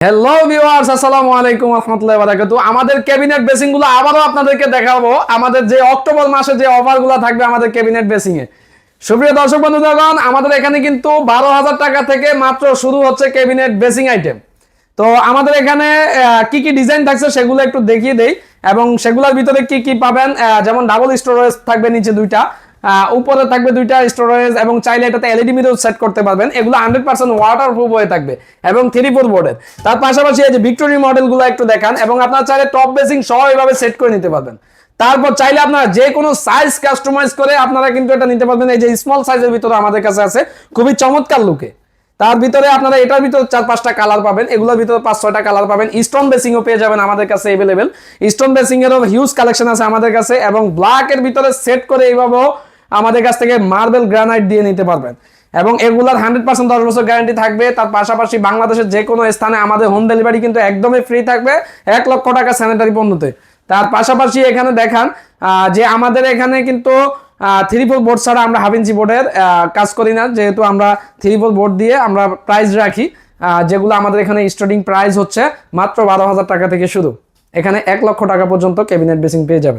Hello viewers আসসালামু আলাইকুম রহমতুল্লাহ বারাকাতু আমাদের ক্যাবিনেট আবারও আপনাদেরকে দেখাবো। আমাদের যে অক্টোবর মাসে যে অফারগুলো থাকবে আমাদের ক্যাবিনেট সুপ্রিয় দর্শক আমাদের এখানে কিন্তু বারো হাজার টাকা থেকে মাত্র শুরু হচ্ছে ক্যাবিনেট বেসিং আইটেম। তো আমাদের এখানে কি কি ডিজাইন থাকছে সেগুলো একটু দেখিয়ে দেই এবং সেগুলোর ভিতরে কি কি পাবেন যেমন ডাবল স্টোরেজ থাকবে নিচে দুইটা উপরে থাকবে দুইটা স্টোরেজ এবং চাইলে এটাতে এলইডি মিরর সেট করতে পারবেন। এগুলো হান্ড্রেড পার্সেন্ট ওয়াটার প্রুফ হয়ে থাকবে এবং থ্রি ফোর বোর্ডের তার পাশাপাশি এই যে ভিক্টোরি মডেলগুলো একটু দেখান এবং আপনার চাইলে টপ বেসিং সহ সেট করে নিতে পারবেন। তারপর চাইলে আপনারা যে কোনো সাইজ কাস্টমাইজ করে আপনারা কিন্তু এটা নিতে পারবেন। এই যে স্মল সাইজের ভিতরে আমাদের কাছে আছে খুবই চমৎকার লুকে তার ভিতরে আপনারা এটার ভিতরে চার পাঁচটা কালার পাবেন, এগুলোর ভিতরে পাঁচ ছয়টা কালার পাবেন। স্টোন বেসিংও পেয়ে যাবেন আমাদের কাছে এভেলেবেল স্টোন বেসিং এরও হিউজ কালেকশন আছে আমাদের কাছে এবং ব্ল্যাক এর ভিতরে সেট করে এইভাবেও আমাদের কাছ থেকে মার্বেল গ্রানাইট দিয়ে নিতে পারবেন। এবং এগুলার হান্ড্রেড পার্সেন্ট দশ বছর গ্যারান্টি থাকবে। তার পাশাপাশি বাংলাদেশের যে কোনো স্থানে আমাদের হোম ডেলিভারি কিন্তু একদমই ফ্রি থাকবে এক লক্ষ টাকা স্যানিটারি পণ্যতে। তার পাশাপাশি এখানে দেখান যে আমাদের এখানে কিন্তু থ্রি ফোর বোর্ড ছাড়া আমরা ইঞ্চি বোর্ডের কাজ করি না। যেহেতু আমরা থ্রি ফোর বোর্ড দিয়ে আমরা প্রাইস রাখি যেগুলো আমাদের এখানে স্টার্টিং প্রাইস হচ্ছে মাত্র বারো হাজার টাকা থেকে শুরু। এখানে এক লক্ষ টাকা পর্যন্ত ক্যাবিনেট বেসিং পেয়ে যাবেন।